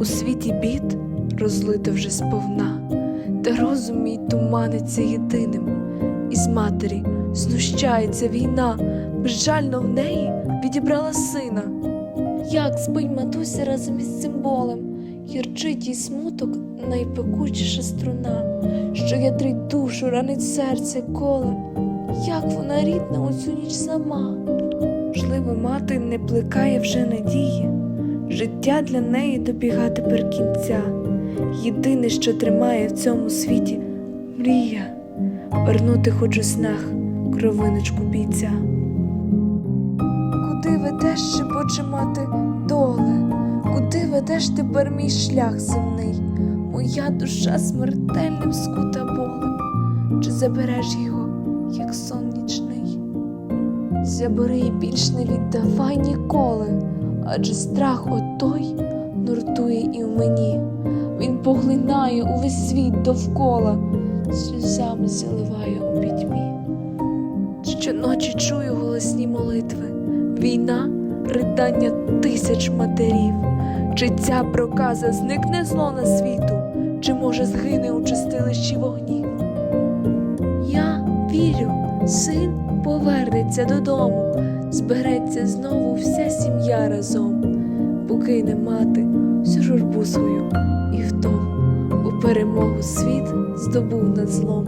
У світі бід розлито вже сповна, та розум мій туманиться єдиним. Із матері знущається війна, безжально в неї відібрала сина. Як спить матуся разом із цим болем, гірчить їй смуток найпекучіша струна, що ятрить душу, ранить серце коле, як вона рідна у цю ніч сама. Можливо, мати не плекає вже надії, життя для неї добіга тепер кінця. Єдине, що тримає в цьому світі мрія, вернути хоч у снах кровиночку бійця. Куди ведеш, шепоче мати доле? Куди ведеш тепер мій шлях земний? Моя душа смертельним скута болем, чи забереш його, як сон нічний? Забери і більш не віддавай ніколи, адже страх отой нуртує і в мені. Він поглинає увесь світ довкола, сльозами заливає у пітьмі. Щоночі чую голосні молитви, війна, ридання тисяч матерів. Чи ця проказа зникне зло на світу, чи може згине у чистилищі вогнів? Я вірю, син повернеться додому, збереться знову вся сім'я разом, покине мати всю журбу свою і втом у перемогу світ здобув над злом.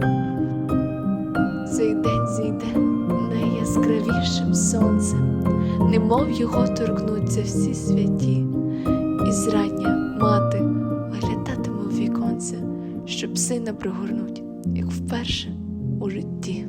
Цей день зійде найяскравішим сонцем, немов його торкнуться всі святі, і зрання мати виглядатиме в віконце, щоб сина пригорнуть, як вперше у житті.